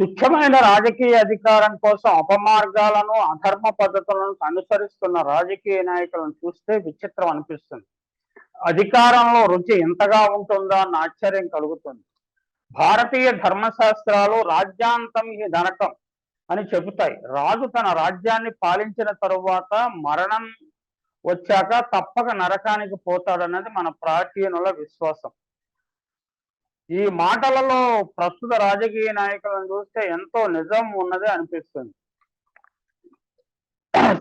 తుచ్చమైన రాజకీయ అధికారం కోసం అపమార్గాలను అధర్మ పద్ధతులను అనుసరిస్తున్న రాజకీయ నాయకులను చూస్తే విచిత్రం అనిపిస్తుంది. అధికారంలో రుచి ఎంతగా ఉంటుందా అన్న ఆశ్చర్యం కలుగుతుంది. భారతీయ ధర్మశాస్త్రాలు రాజ్యాంతం ఈ ధనకం అని చెబుతాయి. రాజు తన రాజ్యాన్ని పాలించిన తరువాత మరణం వచ్చాక తప్పక నరకానికి పోతాడన్నది మన ప్రాచీనుల విశ్వాసం. ఈ మాటలలో ప్రస్తుత రాజకీయ నాయకులను చూస్తే ఎంతో నిజం ఉన్నది అనిపిస్తుంది.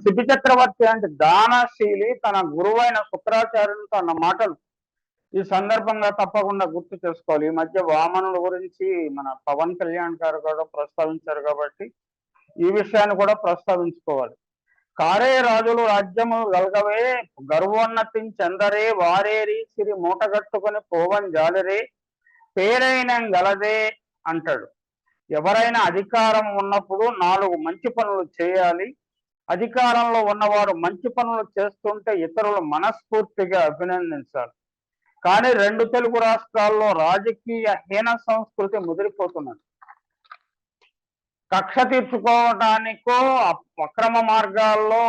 శిబి చక్రవర్తి అంటే దానశీలి తన గురువైన శుక్రాచార్యులు తన మాటలు ఈ సందర్భంగా తప్పకుండా గుర్తు చేసుకోవాలి. ఈ మధ్య వామనుల గురించి మన పవన్ కళ్యాణ్ గారు కూడా ప్రస్తావించారు కాబట్టి ఈ విషయాన్ని కూడా ప్రస్తావించుకోవాలి. కారే రాజులు రాజ్యము గలగవే గర్వోన్నతించందరే వారేరి సిరి మూటగట్టుకొని పోవన్ జాలరే పేరైన గలదే అంటాడు. ఎవరైనా అధికారం ఉన్నప్పుడు నాలుగు మంచి పనులు చేయాలి. అధికారంలో ఉన్నవారు మంచి పనులు చేస్తుంటే ఇతరులు మనస్ఫూర్తిగా అభినందించాలి. కానీ రెండు తెలుగు రాష్ట్రాల్లో రాజకీయ హీన సంస్కృతి ముదిరిపోతున్నది. కక్ష తీర్చుకోవటానికో అక్రమ మార్గాల్లో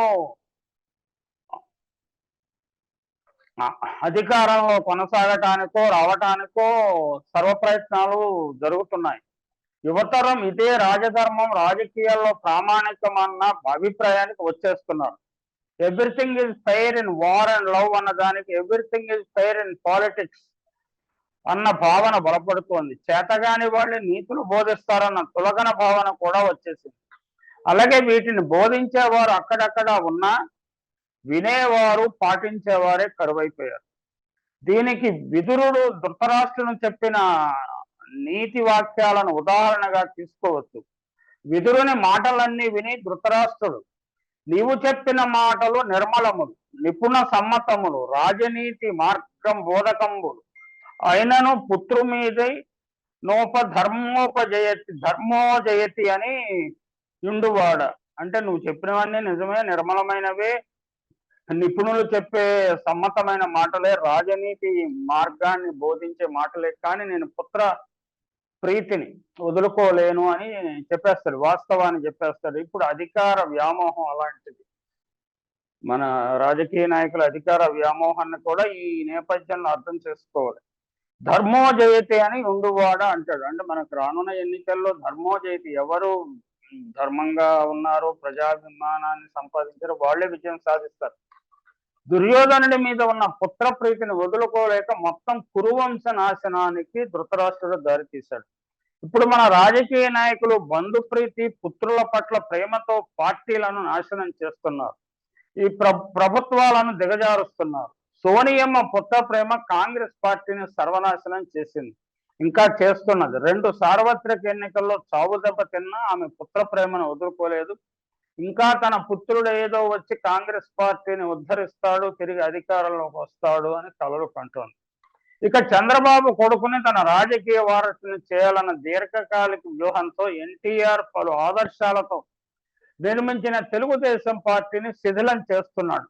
అధికారంలో కొనసాగటానికో రావటానికో సర్వ ప్రయత్నాలు జరుగుతున్నాయి. యువతరం ఇదే రాజధర్మం రాజకీయాల్లో ప్రామాణికం అన్న అభిప్రాయానికి వచ్చేస్తున్నారు. Everything is fair in war and love అన్న దానికి everything is fair in politics అన్న భావన బలపడుతోంది. చేతగాని వాళ్ళు నీతులు బోధిస్తారన్న తులగన భావన కూడా వచ్చేసింది. అలాగే వీటిని బోధించేవారు అక్కడక్కడ ఉన్నా వినేవారు పాటించేవారే కరువైపోయారు. దీనికి విదురుడు ధృతరాష్ట్రును చెప్పిన నీతి వాక్యాలను ఉదాహరణగా తీసుకోవచ్చు. విదురుని మాటలన్నీ విని ధృతరాష్ట్రుడు నీవు చెప్పిన మాటలు నిర్మలములు నిపుణ సమ్మతములు రాజనీతి మార్గం బోధకంబులు. అయినను పుత్రు మీదై నోప ధర్మోపజయతి ధర్మోజయతి అని ఇండువాడ. అంటే నువ్వు చెప్పినవన్నీ నిజమే నిర్మలమైనవే నిపుణులు చెప్పే సమ్మతమైన మాటలే రాజనీతి మార్గాన్ని బోధించే మాటలే కానీ నేను పుత్ర ప్రీతిని వదులుకోలేను అని చెప్పేస్తాడు వాస్తవాన్ని చెప్పేస్తాడు. ఇప్పుడు అధికార వ్యామోహం అలాంటిది. మన రాజకీయ నాయకుల అధికార వ్యామోహాన్ని కూడా ఈ నేపథ్యంలో అర్థం చేసుకోవాలి. ధర్మో జయతి అని ఉండువాడ అంటాడు. అంటే మనకు రానున్న ఎన్నికల్లో ధర్మో జయతి ఎవరు ధర్మంగా ఉన్నారు ప్రజాభిమానాన్ని సంపాదించారు వాళ్ళే విజయం సాధిస్తారు. దుర్యోధనుడి మీద ఉన్న పుత్ర ప్రీతిని వదులుకోలేక మొత్తం కురువంశ నాశనానికి ధృతరాష్ట్రుడు దారితీశాడు. ఇప్పుడు మన రాజకీయ నాయకులు బంధు ప్రీతి పుత్రుల పట్ల ప్రేమతో పార్టీలను నాశనం చేస్తున్నారు. ఈ ప్ర ప్రభుత్వాలను దిగజారుస్తున్నారు. సోనియమ్మ పుత్ర ప్రేమ కాంగ్రెస్ పార్టీని సర్వనాశనం చేసింది. ఇంకా చేస్తున్నది. రెండు సార్వత్రిక ఎన్నికల్లో చావు దెబ్బ తిన్నా ఆమె పుత్ర ప్రేమను వదులుకోలేదు. ఇంకా తన పుత్రుడు ఏదో వచ్చి కాంగ్రెస్ పార్టీని ఉద్ధరిస్తాడు తిరిగి అధికారంలోకి వస్తాడు అని కలలు కంటోంది. ఇక చంద్రబాబు కొడుకుని తన రాజకీయ వారసుని చేయాలన్న దీర్ఘకాలిక వ్యూహంతో ఎన్టీఆర్ పలు ఆదర్శాలతో నిర్మించిన తెలుగుదేశం పార్టీని శిథిలం చేస్తున్నాడు.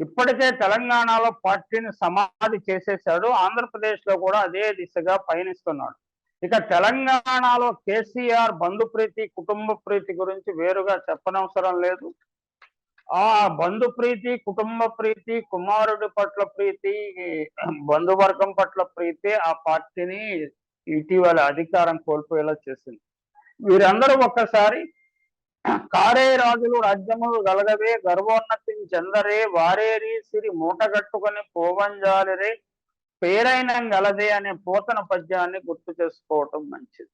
ఇప్పటికే తెలంగాణలో పార్టీని సమాధి చేసేశాడు. ఆంధ్రప్రదేశ్లో కూడా అదే దిశగా పయనిస్తున్నాడు. ఇక తెలంగాణలో కేసీఆర్ బంధుప్రీతి కుటుంబ ప్రీతి గురించి వేరుగా చెప్పనవసరం లేదు. ఆ బంధు ప్రీతి కుటుంబ ప్రీతి కుమారుడి పట్ల ప్రీతి బంధువర్గం పట్ల ప్రీతి ఆ పార్టీని ఇటీవల అధికారం కోల్పోయేలా చేసింది. వీరందరూ ఒక్కసారి కారే రాజులు రాజ్యములు గలగవే గర్వోన్నతి చెందరే వారేరి సిరి మూటగట్టుకొని పోవంజాలిరే పేరైన గలదే అనే పోతన పద్యాన్ని గుర్తు చేసుకోవటం మంచిది.